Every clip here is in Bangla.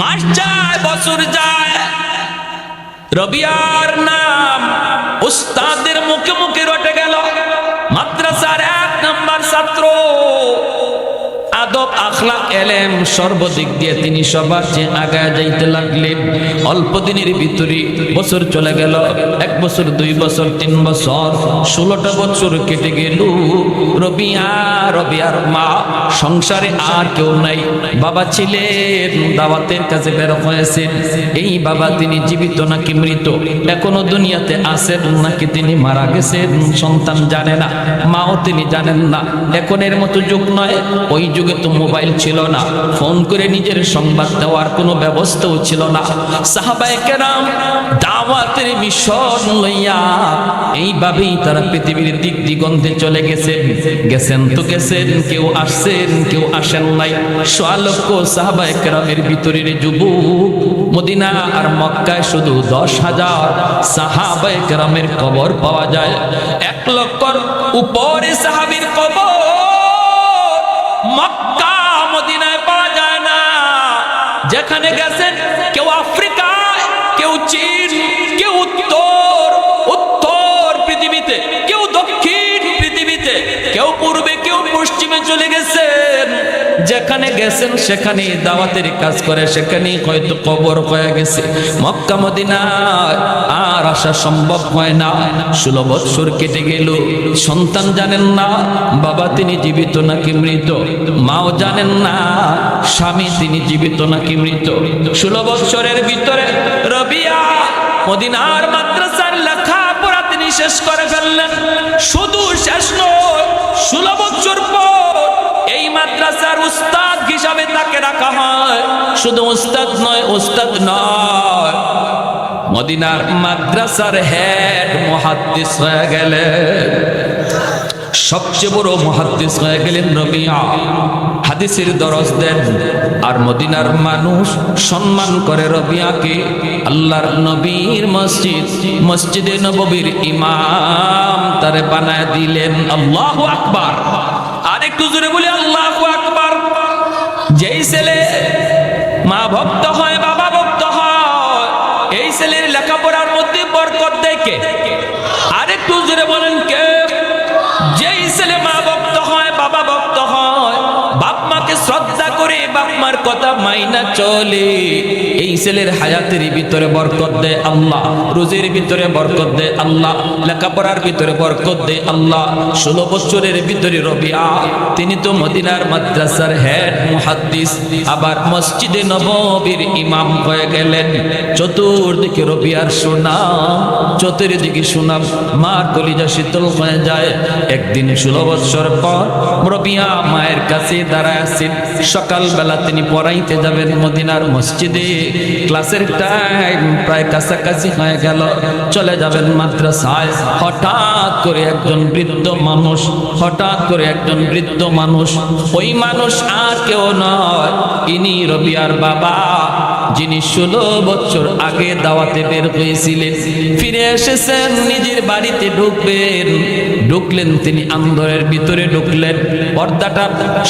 মাস যায়, বছর যায়। রবিয়ার নাম উস্তাদের মুখে মুখে রটে গেল। মাদ্রাসার এক নাম্বার ছাত্র আদব এলেম সর্বদিক দিয়ে তিনি সবার চেয়ে আগায় যাইতে বছর চলে গেল। এক বছর, দুই বছর, তিন বছর, ষোলোটা বছর কেটে রবিয়া, রবিয়ার মা সংসারে আর কেউ নাই। বাবা ছিলেন, দাওয়াতের কাছে বের হয়েছেন। এই বাবা তিনি জীবিত নাকি মৃত? এখনও দুনিয়াতে আছেন নাকি তিনি মারা গেছেন? সন্তান জানে না, মাও তিনি জানেন না। এখন এর মতো যুগ নয়, ওই যুগে তো মোবাইল ছিল না। ফোন করে নিজের সংবাদ দেওয়ার কোনো ব্যবস্থাও ছিল না। সাহাবায়ে কেরাম দাওয়াতের মিশন লইয়া এইভাবেই তারা পৃথিবীর দিক দিগন্তে চলে গেছেন। গেছেন তো গেছেন, কেউ আসছেন, কেউ আসেন নাই। সোয়া লক্ষ সাহাবায়ে কেরামের ভিতরের যুবক মদিনা আর মক্কায় শুধু দশ হাজার সাহাবায়ে কেরামের কবর পাওয়া যায়। এক লক্ষর উপরে সাহাবীর কবর মক্কা মদিনায় পাওয়া যায় না। যেখানে গেছেন কেউ আফ্রিকায়, কেউ চীন যেখানে গেছেন সেখানে দাওয়াতের কাজ করে সেখানে হয়তো কবর হয়ে গেছে। মক্কা, মদিনায় আর আসা সম্ভব হয় না। ষোলো বৎসর কেটে গেল, সন্তান জানেন না, বাবা তিনি জীবিত নাকি মৃত, মাও জানেন না, স্বামী তিনি জীবিত নাকি মৃত। ষোলো বৎসরের ভিতরে রবিয়া মদিনার মাদ্রাসার লেখাপড়া তিনি শেষ করে ফেললেন। শুধু শেষ নয়, ষোলো মাদ্রাসার উস্তাদ হিসাবে তাকে রাখা হয়। শুধু উস্তাদ নয় উস্তাদ নয়। মদিনার মাদ্রাসার হেড মহাদ্দিস হয়ে গেলেন। সবচেয়ে বড় মহাদ্দিস হয়ে গেলেন রবিয়া হাদিসের দরজ দেন। আর মদিনার মানুষ সম্মান করে রবিয়াকে আল্লাহর নবীর মসজিদ, মসজিদে নববীর ইমাম তারে বানায় দিলেন। আল্লাহু আকবার। আর একটু জোরে বলি, আল্লাহ আকবার। যেই ছেলে মা ভক্ত হয়, বাবা ভক্ত হয়, এই ছেলের লেখাপড়ার মধ্যে বরকত দেখে আর আরেকটু জোরে বলেন কথা মাইনা চলে। এই ছেলের হায়াতের ভিতরে বরকত দেয় আল্লাহ, রোজের ভিতরে বরকত দেয় আল্লাহ, লেখাপড়ার ভিতরে বরকত দেয় আল্লাহ। ষোলো বছরের ভিতরে রবিয়া তিনি তো মদিনার মাদ্রাসার হেড মুহাদ্দিস, আবার মসজিদে নববীর ইমাম হয়ে গেলেন। চতুর্দিকে রবিয়ার সুনাম, চতুর্দিকে সুনাম মা কলিজা শীতল হয়ে যায়। একদিন ষোলো বৎসর পর রবিয়া মায়ের কাছে দাঁড়ায় আছেন সকালবেলা তিনি পড়াইতে যাবেন মদিনার মসজিদে। ক্লাসের টাইম প্রায় কাছাকাছি হয়ে গেল। চলে যাবেন মাদ্রাসায়। হঠাৎ করে একজন বৃদ্ধ মানুষ, হঠাৎ করে একজন বৃদ্ধ মানুষ, ওই মানুষ আর কেউ নয়, ইনি রবিয়ার বাবা। যিনি ষোলো বছর আগে দাওয়াতে বের হয়েছিলেন, ফিরে এসেছেন, নিজের বাড়িতে ঢুকবেন। ঢুকলেন তিনি আন্দরের ভিতরে ঢুকলেন, পর্দাটা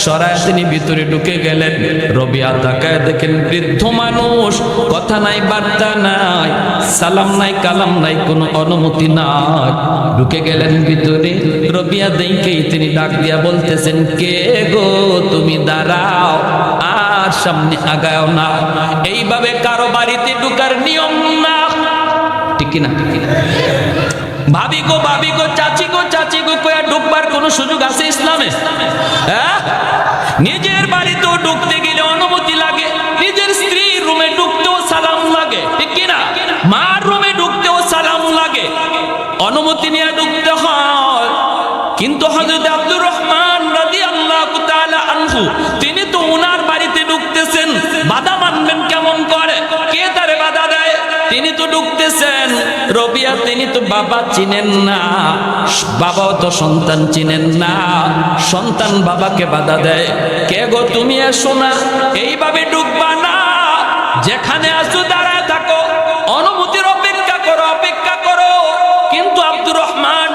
সরায় তিনি ভিতরে ঢুকে গেলেন। রবিয়া তাকায় দেখেন, বৃদ্ধ মানুষ, কথা নাই, বার্তা নাই, সালাম নাই, কালাম নাই, কোনো অনুমতি নাই। ঢুকে গেলেন ভিতরে, রবিয়া দেখেই তিনি ডাক দিয়া বলতেছেন, কে গো তুমি? দাঁড়াও। আর সামনে আগায়ও না। এইভাবে কারও বাড়িতে ঢুকার নিয়ম না। ঠিক না ভাবি গো ভাবি গো, চাচি গো চাচি গো, কয়া ঢুকবার কোনো সুযোগ আছে ইসলামে? হ্যাঁ? নিজের বাড়িতেও ঢুকতে গেলে ঢুকতেছেন। রবিয়া, তিনি তো বাবা চিনেন না। বাবাও তো সন্তান চিনেন না। সন্তান বাবাকে বাধা দেয়। কে গো তুমি না, এইভাবে ঢুকবা না। যেখানে আসো দাঁড়ায় থাকো। অনুমতির অপেক্ষা করো অপেক্ষা করো। কিন্তু আব্দুর রহমান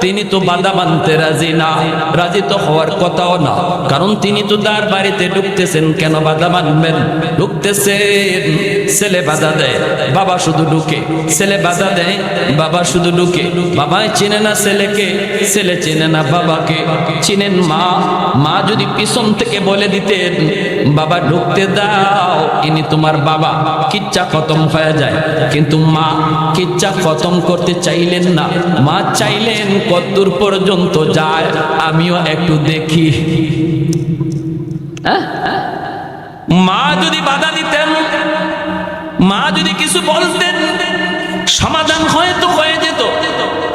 তিনি তো বাধা মানতে রাজি না। রাজি তো হওয়ার কথাও না। কারণ তিনি তো তার বাড়িতে ঢুকতেছেন, কেন বাধা মানবেন? ঢুকতেছেন। ছেলে বাধা দেয়, বাবা শুধু ঢুকে। ছেলে বাধা দেয়, বাবা শুধু ঢুকে। বাবাই চেনে না ছেলেকে, ছেলে চেনে না বাবাকে। চিনেন মা মা যদি পিছন থেকে বলে দিতেন, বাবা ঢুকতে দাও, ইনি তোমার বাবা। কিচ্ছা খতম হয়ে যায়। কিন্তু মা কিচ্ছা খতম করতে চাইলেন না। মা চাইলেন কতদূর পর্যন্ত যায়, আমিও একটু দেখি। হ্যাঁ? মা যদি বাধা দিতেন মা যদি কিছু বলতেন, সমাধান হয়তো হয়ে যেত।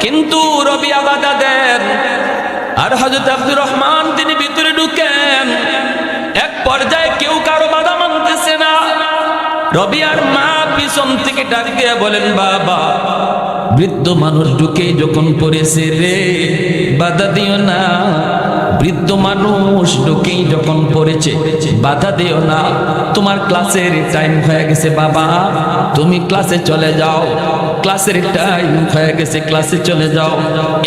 কিন্তু রবি বাধা দেন। আর হজরত আব্দুর রহমান তিনি ভিতরে ঢুকেন। এক পর্যায়ে কেউ কারও বাধা মানতেছে না। রবি আর মা পিছন থেকে ডাক দিয়ে বলেন, বাবা, বৃদ্ধ মানুষ ঢুকে যখন পড়েছে রে। বাধা দিও না। বৃদ্ধ মানুষ ঢুকেই যখন পড়েছে, বাধা দিও না। তোমার ক্লাসের টাইম হয়ে গেছে বাবা। তুমি ক্লাসে চলে যাও। ক্লাসের টাইম হয়ে গেছে ক্লাসে চলে যাও।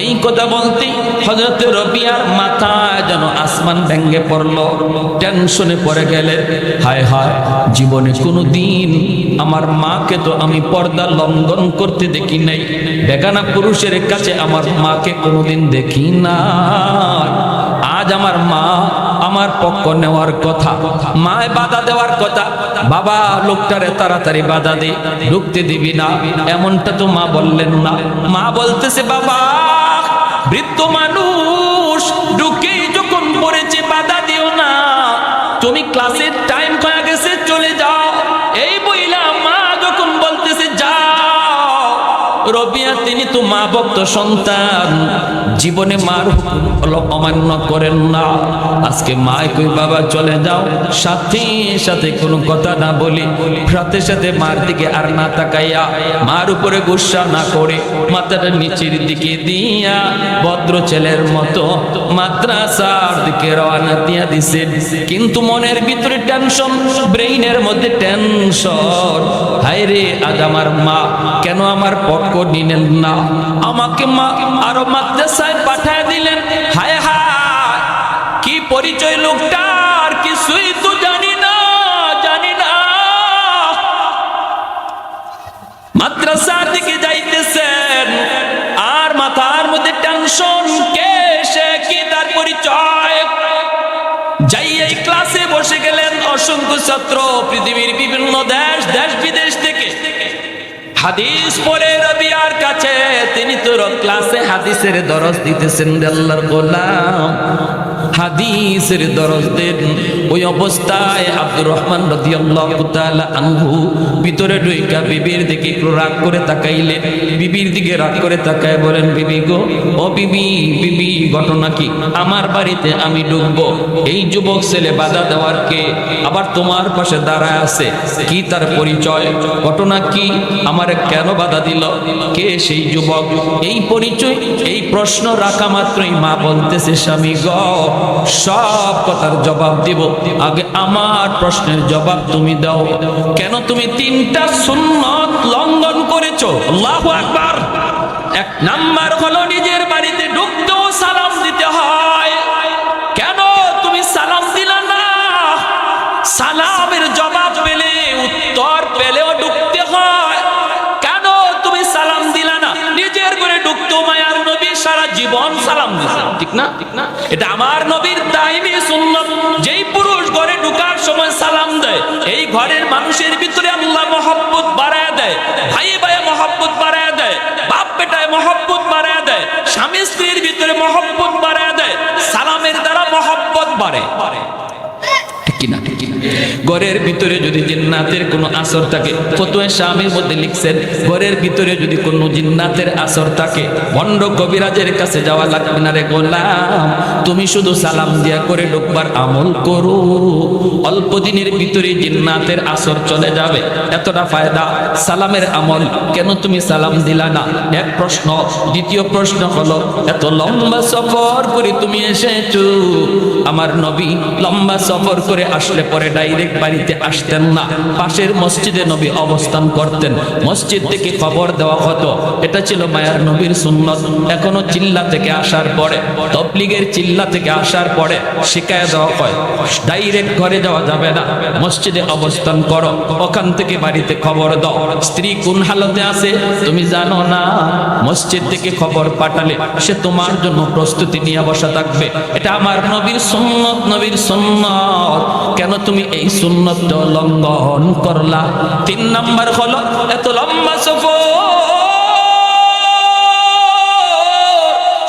এই কথা বলতে হজরত রবিয়ার মাথা যেন আসমান ভেঙ্গে পড়ল। টেনশনে পড়ে গেলেন হায় হায়, জীবনে কোনো দিন আমার মাকে তো আমি পর্দা লঙ্ঘন করতে দেখি নাই। বেগানা পুরুষের কাছে আমার মাকে কোনোদিন দেখি না আজ আমার মা আমার পক্ষ নেওয়ার কথা, মায় বাধা দেওয়ার কথা, বাবা লোকটারে তাড়াতাড়ি বাধা দে, ঢুকতে দিবি না, এমনটা তো মা বললেন না। মা বলতেছে, বাবা, বৃদ্ধ মানুষ ঢুকেই যখন পড়েছে বাধা দিও না। তুমি ক্লাসের টাইম হয়ে গেছে, চলে যাও। এই বইলা মা যখন বলতেছে, যাও। রবিয়া, তিনি তো মা ভক্ত সন্তান। জীবনে মার অমান্য করেন না। আজকে মা কই বাবা চলে যাও। সাথে সাথে কোনো কথা না বলি। সাথে সাথে মার দিকে আর না তাকাইয়া মার উপরে গুসা না করে মাথাটা নিচের দিকে দিয়া ভদ্র ছেলের মতো মাদ্রাসার দিকে রওনা দিয়া দিছেন। কিন্তু মনের ভিতরে টেনশন, ব্রেইনের মধ্যে টেনশন। হায় রে আজ আমার মা, কেন আমার পক্ষ নিলেন না? আমাকে মা আরও মাদ্রাসায় পাঠায় দিলেন, হায় হায়, কি পরিচয় লোকটার? কিছুই তো জানি না জানি না। মাদ্রাসার দিকে যাইতেছেন, আর মাথার মধ্যে টেনশন কে সে, কি তার পরিচয়? যাই এই ক্লাসে বসে গেলেন অসংখ্য ছাত্র, পৃথিবীর বিভিন্ন দেশ দেশ বিদেশ হাদিস পরে রবিয়ার কাছে তিনি তোর ক্লাসে হাদিসের দরজ দিতেছেন আল্লাহর গোলাম। হাদিসের দরজ দেন। ওই অবস্থায় আব্দুর রহমান আনহু ভিতরে ঢুইকা বিবির দিকে একটু রাগ করে তাকাইলেন। বিবির দিকে রাগ করে তাকায় বলেন, বিবি গো, ও বিবি বিবি, ঘটনা কি? আমার বাড়িতে আমি ঢুকবো। এই যুবক ছেলে বাধা দেওয়ার কে? আবার তোমার পাশে দাঁড়ায় আছে। কি তার পরিচয়? ঘটনা কি? আমার কেন বাধা দিল? কে সেই যুবক? এই পরিচয়, এই প্রশ্ন রাখা মাত্রই মা বলতেছে, স্বামী গ সব কথার জবাব দিব। আগে আমার প্রশ্নের জবাব তুমি দাও। কেন তুমি তিনটা সুন্নত লঙ্ঘন করেছ? আল্লাহু আকবার। এক নাম্বার হলো নিজের বাড়িতে ঢুকতেও সালাম দিতে হয়। কেন তুমি সালাম দিলা না? সালামের জবাব পেলে, উত্তর পেলেও ঢুকতে হয়। কেন তুমি সালাম দিলা না? নিজের ঘরে ঢুকতো মায়ার নবী সারা জীবন সালাম দিছেন ঠিক না ঠিক না? এটা আমার নবীর দাইমি সুন্নত। যেই পুরুষ ঘরে ঢুকার সময় সালাম দেয়, এই ঘরের মানুষের ভিতরে আল্লাহ মহব্বত বাড়ায় দেয়, ভাই ভাই মহব্বত বাড়ায় দেয়, বাপ বেটায় মহব্বত বাড়ায় দেয়, স্বামী স্ত্রীর ভিতরে মহব্বত বাড়ায় দেয়, সালামের দ্বারা মহব্বত বাড়ে। ঠিক কিনা ঠিক কিনা? ঘরের ভিতরে যদি জিন্নাতের কোনো আসর থাকে ফতুয়া স্বামীর মধ্যে লিখছেন, ঘরের ভিতরে যদি কোনো জিন্নাতের আসর থাকে, ভণ্ড কবিরাজের কাছে যাওয়া লাগবে না রে গোলাম। তুমি শুধু সালাম দিয়া করে ঢুকবার আমল করো। অল্প দিনের ভিতরে জিন্নাতের আসর চলে যাবে। এতটা ফায়দা, সালামের আমল কেন তুমি সালাম দিলা না? এক প্রশ্ন। দ্বিতীয় প্রশ্ন হলো, এত লম্বা সফর করে তুমি এসেছ। আমার নবী লম্বা সফর করে আসলে পরে ডাইরেক্ট বাড়িতে আসতেন না। পাশের মসজিদে নবী অবস্থান করতেন। মসজিদ থেকে খবর দেওয়া হতো, এটা ছিল মায়ার নবীর সুন্নত। এখনও চিল্লা থেকে আসার পরে, তবলিগের চিল্লা থেকে আসার পরে শিকায় দেওয়া হয়। ডাইরেক্ট ঘরে যাওয়া যাবে না। মসজিদে অবস্থান করো, ওখান থেকে বাড়িতে খবর দাও। স্ত্রী কোন হালতে আছে? তুমি জানো না। মসজিদ থেকে খবর পাঠালে সে তোমার জন্য প্রস্তুতি নিয়ে বসা থাকবে। এটা আমার নবীর সুন্নত নবীর সুন্নত। কেন তুমি এই সুন্নতটা লঙ্ঘন করলা। তিন নাম্বার হলো, এত লম্বা সফর।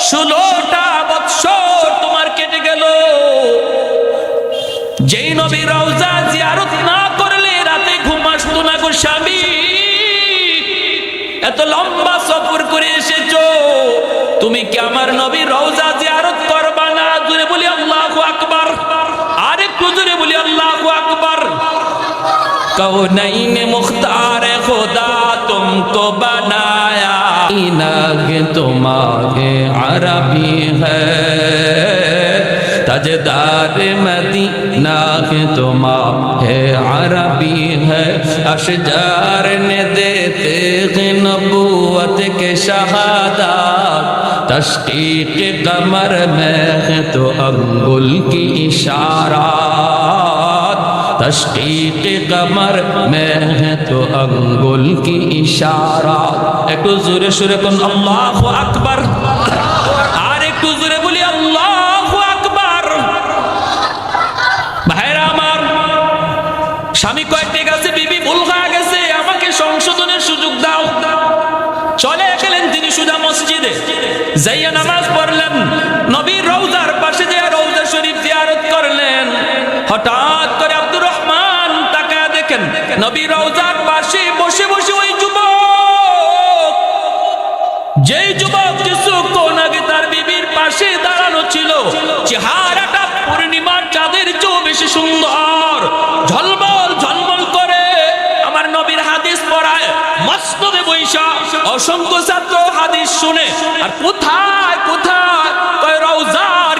ষোলোটা বৎসর তোমার কেটে গেল। যেই নবী রওজা জিয়ারত না করলে রাতে ঘুম না গো স্বামী। এত লম্বা সফর করে এসেছ। তুমি কি আমার নবী রওজা জিয়ারত করবা না জুড়ে বলি আল্লাহু আকবার আরেকটু জুড়ে বলি আল্লাহু আকবার कौनैन मुख्तार खुदा तुमको बनाया इनग तुम्हारे अरबी है तजदार मदीना के तुम्हारे अरबी है अशजार ने देते हैं नबूवत के शहादात तशकीक कमर में है तो अंगुल की इशारात কমর মে হ্যাঁ তো আঙ্গুল কি ইশারা। একটু জোরে সুরে কোন আকবর। আর একটু জোরে বলি ভাইরা আমার, স্বামী গেছে, বিবি ভুল হয়ে গেছে, আমাকে সংশোধনের সুযোগ দাও। চলে গেলেন তিনি সুদা মসজিদে। যাইয়া নামাজ পড়ে নবী রৌজার পাশে বসে বসে ওই যুবক, যেই যুবক কিছুক্ষণ আগে তার বিবির পাশে দাঁড়ানো ছিল, চেহারাটা পূর্ণিমার চাঁদের চেয়েও বেশি সুন্দর। ঝলমল ঝলমল করে আমার নবীর হাদিস পড়ায় মস্তদে বৈশা, অসংখ্য ছাত্র হাদিস শুনে, আর কোথায় কোথায়? রওজার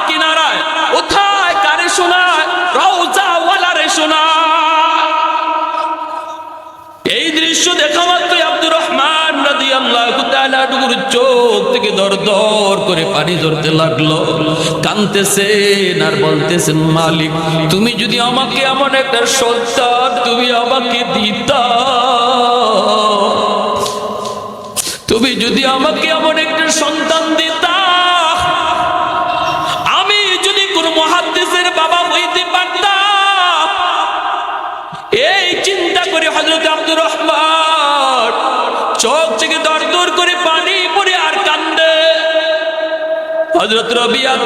করে পানি ঝরতে লাগল। কাঁদতেছেন আর বলতেছেন মালিক, তুমি যদি আমাকে এমন একটা সন্তান তুমি আমাকে দিতা। তুমি যদি আমাকে এমন একটা সন্তান দিতা। আমি যদি কোন মহাদ্দেশের বাবা হইতে পারতাম এই চিন্তা করে হজরত আব্দুর রহমান চোখ থেকে দর হজরত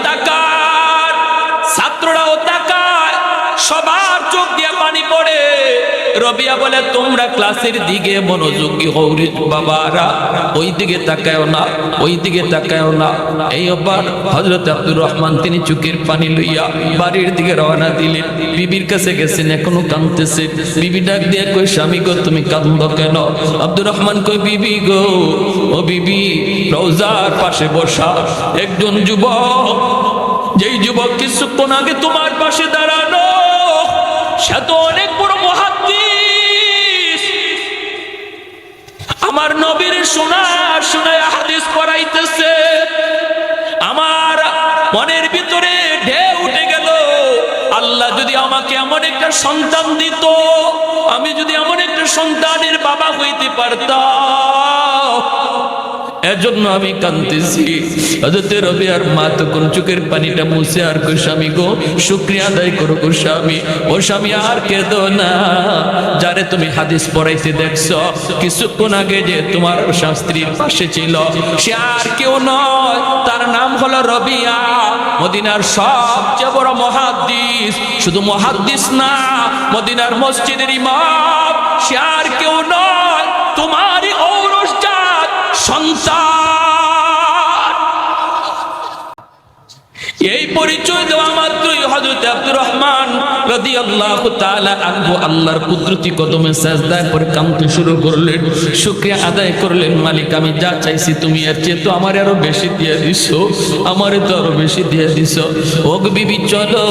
তাকার ছাত্ররাও তাকায় সবার চোখ দিয়ে পানি পড়ে। রবিয়া বলে, তোমরা ক্লাসের দিকে মনোযোগী হৌরি বাবারা ওই দিকে তাকায়ও না ওই দিকে তাকায়ও না। এই আবার হজরত আব্দুর রহমান তিনি চোখের পানি লইয়া বাড়ির দিকে রওনা দিলেন। বিবির কাছে গেছেন, এখনও কাঁদতেছে। বিবি ডাক দিয়ে কই স্বামী গো, তুমি কান্দ কেন? আব্দুর রহমান কই বিবি গো, ও বিবি, রওজার পাশে বসা একজন যুবক। যেই যুবক কিছুক্ষণ আগে তোমার পাশে তো অনেক বড় মহাদ্দিস। আমার নবীর শোনা শোনায় হাদিস পড়াইতেছে। আমার মনের ভিতরে ঢেউ উঠে গেল। আল্লাহ যদি আমাকে এমন একটা সন্তান দিত, আমি যদি এমন একটা সন্তানের বাবা হইতে পারতাম। এজন্য আমি কাঁদতেছি। হজরতে রবি আর মা তখন চোখের পানিটা মুছে আর কো স্বামী গো, শুক্রিয়া আদায় করো গো স্বামী। ও স্বামী, আর কেঁদো না। যারে তুমি হাদিস পড়াইতে দেখছ, কিছুক্ষণ আগে যে তোমার শাস্ত্রীর পাশে ছিল, সে আর কেউ নয়। তার নাম হলো রবিয়া। মদিনার সবচেয়ে বড় মহাদ্দিস। শুধু মহাদ্দিস না, মদিনার মসজিদের ইমাম, সে আর কেউ নয়। ঔরসজাত সন্তান এই পরিচয় দেওয়া মাত্রই হযরত আব্দুর রহমান রাদিয়াল্লাহু তাআলা আনহু আল্লাহর কুদরতি কদমে সাজদায় পড়ে কাঁদতে শুরু করলেন। শুকরিয়া আদায় করলেন, মালিক, আমি যা চাইছি তুমি এর চেয়ে তো আমার আরও বেশি দিয়ে দিছো, আমারে তো আরও বেশি দিয়ে দিছো। ওক বিবি, চলো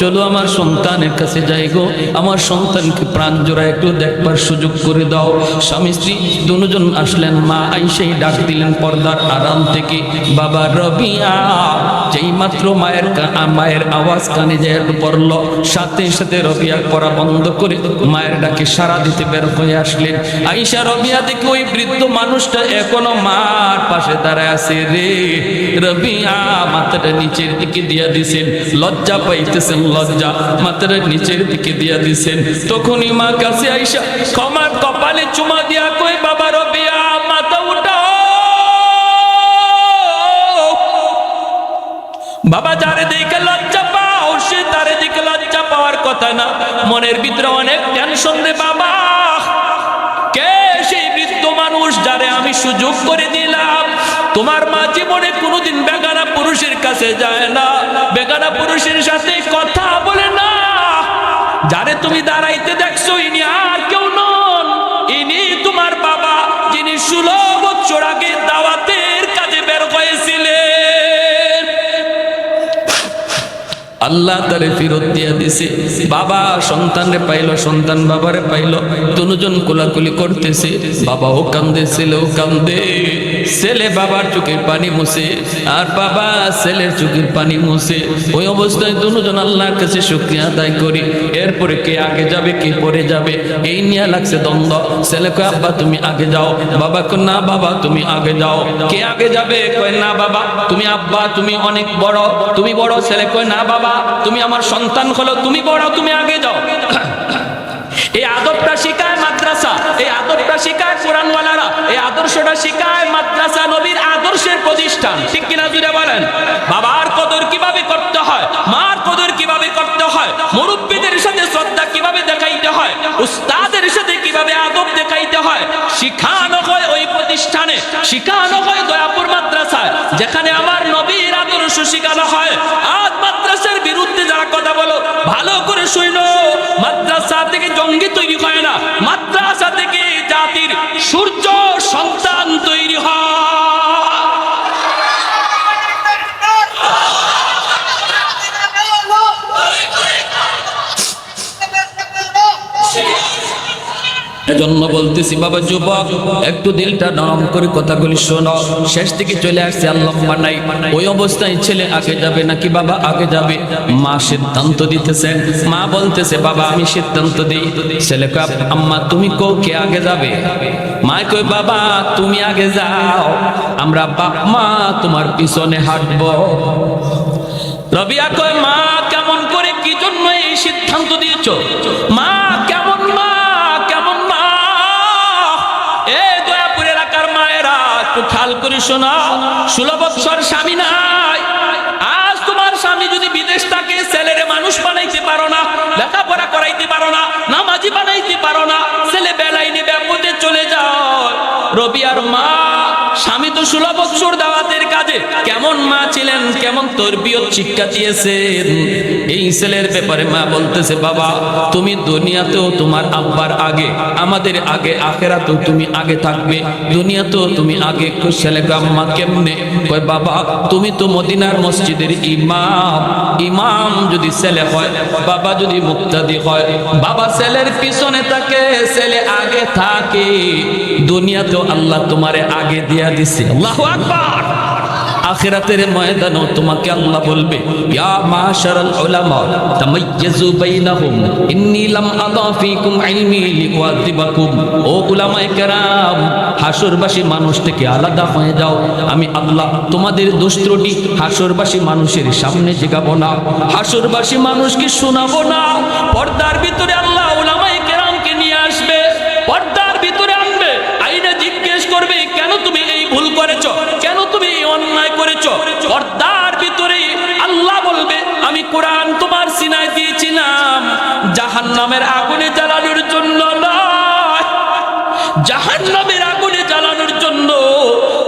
চলো আমার সন্তানের কাছে যাই গো। আমার সন্তানকে প্রাণ জোড়া একটু দেখবার সুযোগ করে দাও। স্বামী, স্ত্রী, দুজন আসলেন, মা আইসেই ডাক দিলেন পর্দার আরাম থেকে। বাবা রবিয়া যেই মাত্র মায়ের মায়ের আওয়াজ কানে যে পড়ল, সাথে সাথে রবিয়া পড়া বন্ধ করে মায়ের ডাকে সারা দিতে বের হয়ে আসলেন। আইসা রবিয়া দেখে ওই বৃদ্ধ মানুষটা এখনও মার পাশে দাঁড়ায় আছে রে। রবিয়া মাথাটা নিচের দিকে দিয়া দিছেন, লজ্জা পাইতেছেন, লজ্জা। মাথাটা নিচের দিকে দিয়া দিছেন। তখনই মা কাছে আইসা, ক্ষমার কপালে চুমা দিয়া বাবা যারে দেখে লজ্জা পাও, সে তারে দেখে লজ্জা পাওয়ার কথা না। মনের ভিতরে অনেক টেনশন রে বাবা। কে সেই বৃদ্ধ মানুষ যারে আমি সুযোগ করে দিলাম? তোমার মা জীবনে কোনোদিন বেগানা পুরুষের কাছে যায় না। বেগানা পুরুষের সাথে কথা বলে না। যারে তুমি দাঁড়াইতে দেখছ, ইনি আল্লাহ তারে ফিরত দিয়া দিছে। বাবা সন্তানরে পাইল, সন্তান বাবারে পাইল। দুজন কোলাকুলি করতেছে। বাবাও কান্দে ছেলেও কান্দে ছেলে বাবার চোখের পানি মুছে, আর বাবা ছেলের চোখের পানি মুছে। ওই অবস্থায় দুজন আল্লাহর কাছে শুকরিয়া আদায় করি। এরপরে কে আগে যাবে, কে পরে যাবে, এই নিয়ে লাগছে দ্বন্দ্ব। ছেলে কয়, আব্বা, তুমি আগে যাও। বাবা কয়, না বাবা, তুমি আগে যাও। কে আগে যাবে? কয়, না বাবা, তুমি আব্বা, তুমি অনেক বড়, তুমি বড় ছেলে। কয়, না বাবা, তুমি আমার সন্তান হলো তুমি বড়, তুমি আগে যাও। এই আদবটা শিখায় মাদ্রাসা। এই আদবটা শিখায় কোরআনওয়ালারা, এই আদর্শটা শিখায় মাদ্রাসা নবীর আদর্শের প্রতিষ্ঠান। ঠিক কিনা জুড়ে বলেন? বাবার কদর কীভাবে করতে হয়, মার কদর কীভাবে করতে হয়, মুরব্বীদের সাথে শ্রদ্ধা কীভাবে দেখাইতে হয়, উস্তাদের সাথে কীভাবে আদব দেখাইতে হয়, শিখানো হয় ওই প্রতিষ্ঠানে, শিখানো হয় দয়াপুর মাদ্রাসায়, যেখানে আমার নবীর আদর্শ শিখানো হয়। আজ মাদ্রাসার বিরুদ্ধে যারা কথা বলো, ভালো করে মাদ্রাসা থেকে জঙ্গি তৈরি হয় না। মাদ্রাসা থেকে জাতির সূর্য সন্তান তৈরি হয়। এজন্য বলতেছি, বাবা যুবক, একটু দিলটা নরম করে কথাগুলি শোনো। শেষ থেকে চলে আসছে আল্লাহ নাই ওই অবস্থায় ছেলে আগে যাবে নাকি বাবা আগে যাবে? মা সিদ্ধান্ত দিতেছেন মা বলতেছে, বাবা, আমি সিদ্ধান্ত দিই। ছেলে কয়, আম্মা, তুমি কো কে আগে যাবে? মা কই বাবা, তুমি আগে যাও। আমরা বাপ মা, তোমার পিছনে হাঁটবো। রবিয়া কয়, মা, কেমন করে কি জন্য এই সিদ্ধান্ত দিয়েছ? মা শোনা, ষোলো বৎসর স্বামী নাই। আজ তোমার স্বামী যদি বিদেশ থাকে, ছেলেরে মানুষ বানাইতে পারো না, লেখাপড়া করাইতে পারো না, নামাজি বানাইতে পারো না, ছেলে বেলায় নিয়ে ব্যাপতে চলে যাও রবি আর মা স্বামী তো ষোলো বৎসর দাওয়াতের কাজে। কেমন মা ছিলেন, কেমন তরবিয়ত শিক্ষা দিয়েছেন। এই ছেলের ব্যাপারে মা বলতেছে, বাবা, তুমি দুনিয়াতেও তোমার আব্বার আগে, আমাদের আগে, আখেরাতেও তুমি আগে থাকবে। দুনিয়াতেও তুমি আগে ছেলে আম্মা কেমনে? কয়, বাবা, তুমি তো মদিনার মসজিদের ইমাম। ইমাম যদি ছেলে হয়, বাবা যদি মুক্তাদি হয়, বাবা ছেলের পিছনে থাকে, ছেলে আগে থাকে। দুনিয়াতেও আল্লাহ তোমারে আগে দিয়া দিছে। আল্লাহু আকবার। আখিরাতের ময়দানও তোমাকে আল্লাহ বলবে, ইয়া মাশারাল উলামা, তামাইয়াজু বাইনাহুম, ইন্নী লাম আদা ফীকুম ইলমি লিওয়াদিবাকুম ও উলামায়ে কেরাম, হাসরবাসী মানুষ থেকে আলাদা হয়ে যাও। আমি আল্লাহ তোমাদের দোষ ত্রুটি হাসরবাসী মানুষের সামনে জিগাবো না। হাসরবাসী মানুষকে শোনাবো না। পর্দার ভিতরে আল্লাহ উলামায়ে জাহান নামের আগুনে জ্বালানোর জন্য নয়। জাহান নামের আগুনে জ্বালানোর জন্য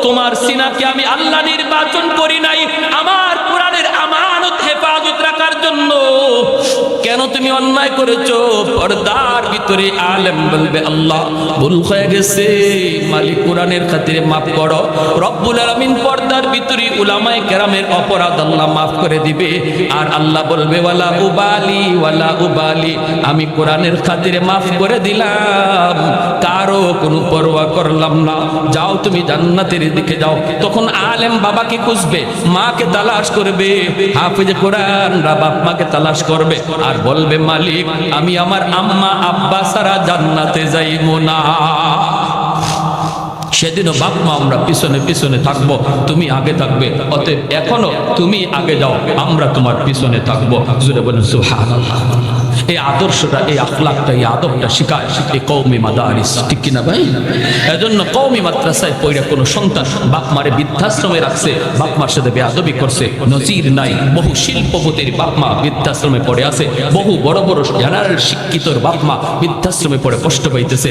তোমার সিনাকে আমি আল্লাহ নির্বাচন করি নাই। আমার কোরআনের আমানত হেফাজত রাখার জন্য কেন তুমি অন্যায় করেছ? পর্দার ভিতরে আলেম বলবে, আল্লাহ, ভুল হয়ে গেছে। মালিক কোরআনের খাতিরে মাফ করো। রব্বুল আলামিন পর্দার ভিতরে উলামায়ে কেরামের অপরাধ আল্লাহ মাফ করে দিবে। আর আল্লাহ বলবে, ওয়ালা উবালি ওয়ালা উবালি। আমি কোরআনের খাতিরে মাফ করে দিলাম। কারও কোনো পরোয়া করলাম না। যাও তুমি জান্নাতের দিকে যাও। তখন আলেম বাবাকে খুঁজবে, মাকে তালাশ করবে। হাফিজে কোরআন রা বাপ মাকে তালাশ করবে আর বলবে, মালিক, আমি আমার আম্মা আব্বা সারা জান্নাতে যাইব না। সেদিনও বাপ মা আমরা পিছনে পিছনে থাকব, তুমি আগে থাকবে, অতএব এখনও তুমি আগে যাও, আমরা তোমার পিছনে থাকব। জুড়ে বলুন, সুবহানাল্লাহ। এই আদর্শটা, এই আখলাকটা, এই আদবটা শিখায় এই কৌমি মাদারিস। ঠিক কিনা ভাই? এজন্য কৌমি মাদ্রাসায় পইরা কোনো সন্তান বাপ মারে বৃদ্ধাশ্রমে রাখছে, বাপ মার সাথে বেয়াদবি করছে, নজির নাই, বহু শিল্পপতির বাপ মা বৃদ্ধাশ্রমে পড়ে আছে, বহু বড় বড় জেনারেল শিক্ষিতর বাপ মা বৃদ্ধাশ্রমে পড়ে কষ্ট পাইতেছে।